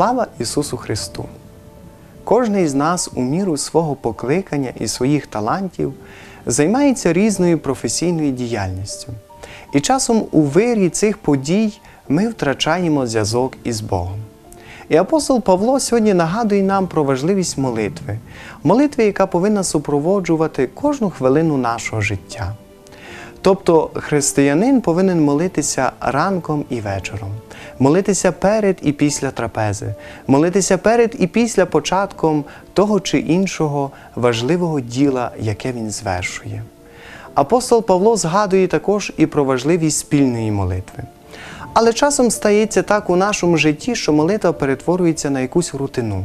Слава Ісусу Христу! Кожний з нас у міру свого покликання і своїх талантів займається різною професійною діяльністю. І часом у вирі цих подій ми втрачаємо зв'язок із Богом. І апостол Павло сьогодні нагадує нам про важливість молитви, молитви, яка повинна супроводжувати кожну хвилину нашого життя. Тобто християнин повинен молитися ранком і вечором, молитися перед і після трапези, молитися перед і після початком того чи іншого важливого діла, яке він звершує. Апостол Павло згадує також і про важливість спільної молитви. Але часом стається так у нашому житті, що молитва перетворюється на якусь рутину,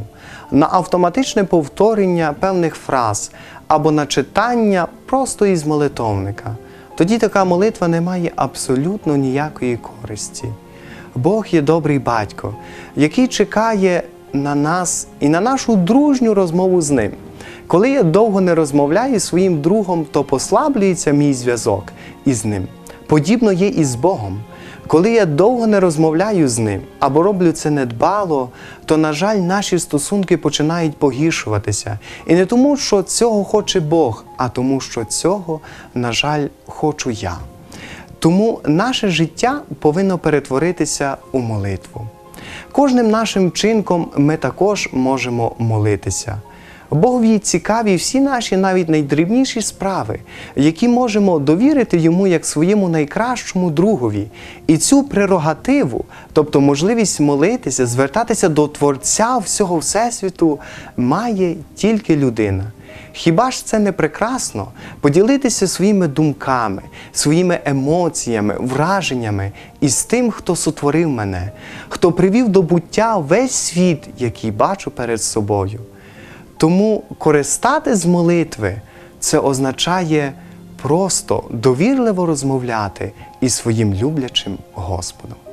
на автоматичне повторення певних фраз або на читання просто із молитовника. Тоді така молитва не має абсолютно ніякої користі. Бог є добрий батько, який чекає на нас і на нашу дружню розмову з ним. Коли я довго не розмовляю зі своїм другом, то послаблюється мій зв'язок із ним. Подібно є і з Богом. Коли я довго не розмовляю з ним або роблю це недбало, то, на жаль, наші стосунки починають погіршуватися. І не тому, що цього хоче Бог, а тому, що цього, на жаль, хочу я. Тому наше життя повинно перетворитися у молитву. Кожним нашим вчинком ми також можемо молитися. Богові цікаві всі наші навіть найдрібніші справи, які можемо довірити йому як своєму найкращому другові. І цю прерогативу, тобто можливість молитися, звертатися до Творця всього Всесвіту, має тільки людина. Хіба ж це не прекрасно поділитися своїми думками, своїми емоціями, враженнями із тим, хто сотворив мене, хто привів до буття весь світ, який бачу перед собою. Тому користати з молитви це означає просто довірливо розмовляти із своїм люблячим Господом.